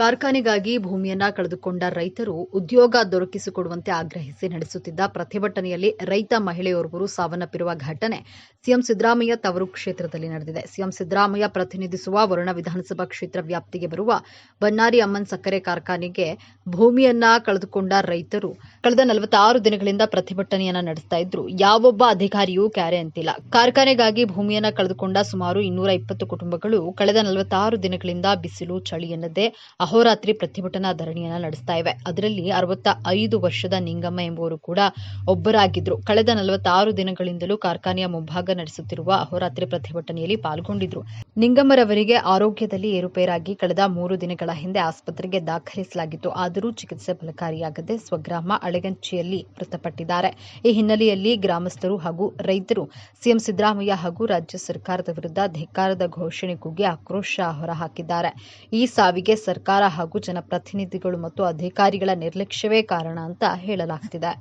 ಕಾರ್ಖಾನೆಗಾಗಿ ಭೂಮಿಯನ್ನ ಕಳೆದುಕೊಂಡ ರೈತರು ಉದ್ಯೋಗ ದೊರಕಿಸಿಕೊಡುವಂತೆ ಆಗ್ರಹಿಸಿ ನಡೆಸುತ್ತಿದ್ದ ಪ್ರತಿಭಟನೆಯಲ್ಲಿ ರೈತ ಮಹಿಳೆಯೋರ್ವರು ಸಾವನ್ನಪ್ಪಿರುವ ಘಟನೆ ಸಿಎಂ ಸಿದ್ದರಾಮಯ್ಯ ತವರು ಕ್ಷೇತ್ರದಲ್ಲಿ ನಡೆದಿದೆ. ಸಿಎಂ ಸಿದ್ದರಾಮಯ್ಯ ಪ್ರತಿನಿಧಿಸುವ ವರುಣ ವಿಧಾನಸಭಾ ಕ್ಷೇತ್ರ ವ್ಯಾಪ್ತಿಗೆ ಬರುವ ಬನ್ನಾರಿ ಅಮ್ಮನ್ ಸಕ್ಕರೆ ಕಾರ್ಖಾನೆಗೆ ಭೂಮಿಯನ್ನ ಕಳೆದುಕೊಂಡ ರೈತರು ಕಳೆದ ನಲವತ್ತಾರು ದಿನಗಳಿಂದ ಪ್ರತಿಭಟನೆಯನ್ನ ನಡೆಸ್ತಾ ಇದ್ರು. ಯಾವೊಬ್ಬ ಅಧಿಕಾರಿಯೂ ಕ್ಯಾರೆ ಅಂತಿಲ್ಲ. ಕಾರ್ಖಾನೆಗಾಗಿ ಭೂಮಿಯನ್ನ ಕಳೆದುಕೊಂಡ ಸುಮಾರು ಇನ್ನೂರ ಇಪ್ಪತ್ತು ಕುಟುಂಬಗಳು ಕಳೆದ ನಲವತ್ತಾರು ದಿನಗಳಿಂದ ಬಿಸಿಲು, ಚಳಿ ಎನ್ನದೇ ಅಹೋರಾತ್ರಿ ಪ್ರತಿಭಟನಾ ಧರಣಿಯನ್ನ ನಡೆಸ್ತಾ ಇವೆ. ಅದರಲ್ಲಿ ಅರವತ್ತ ಐದು ವರ್ಷದ ನಿಂಗಮ್ಮ ಎಂಬುವರು ಕೂಡ ಒಬ್ಬರಾಗಿದ್ರು. ಕಳೆದ ನಲವತ್ತಾರು ದಿನಗಳಿಂದಲೂ ಕಾರ್ಖಾನೆಯ ಮುಂಭಾಗ ನಡೆಸುತ್ತಿರುವ ಅಹೋರಾತ್ರಿ ಪ್ರತಿಭಟನೆಯಲ್ಲಿ ಪಾಲ್ಗೊಂಡಿದ್ರು. ನಿಂಗಮ್ಮರವರಿಗೆ ಆರೋಗ್ಯದಲ್ಲಿ ಏರುಪೇರಾಗಿ ಕಳೆದ ಮೂರು ದಿನಗಳ ಹಿಂದೆ ಆಸ್ಪತ್ರೆಗೆ ದಾಖಲಿಸಲಾಗಿತ್ತು. ಆದರೂ ಚಿಕಿತ್ಸೆ ಫಲಕಾರಿಯಾಗದೆ ಸ್ವಗ್ರಾಮ ಅಳೆಗಂಚಿಯಲ್ಲಿ ಮೃತಪಟ್ಟಿದ್ದಾರೆ. ಈ ಹಿನ್ನೆಲೆಯಲ್ಲಿ ಗ್ರಾಮಸ್ಥರು ಹಾಗೂ ರೈತರು ಸಿಎಂ ಸಿದ್ದರಾಮಯ್ಯ ಹಾಗೂ ರಾಜ್ಯ ಸರ್ಕಾರದ ವಿರುದ್ಧ ಧಿಕ್ಕಾರದ ಘೋಷಣೆ ಕೂಗಿ ಆಕ್ರೋಶ ಹೊರಹಾಕಿದ್ದಾರೆ. ಈ ಸಾವಿಗೆ ಸರ್ಕಾರ ಹಾಗೂ ಜನಪ್ರತಿನಿಧಿಗಳು ಮತ್ತು ಅಧಿಕಾರಿಗಳ ನಿರ್ಲಕ್ಷ್ಯವೇ ಕಾರಣ ಅಂತ ಹೇಳಲಾಗ್ತಿದೆ.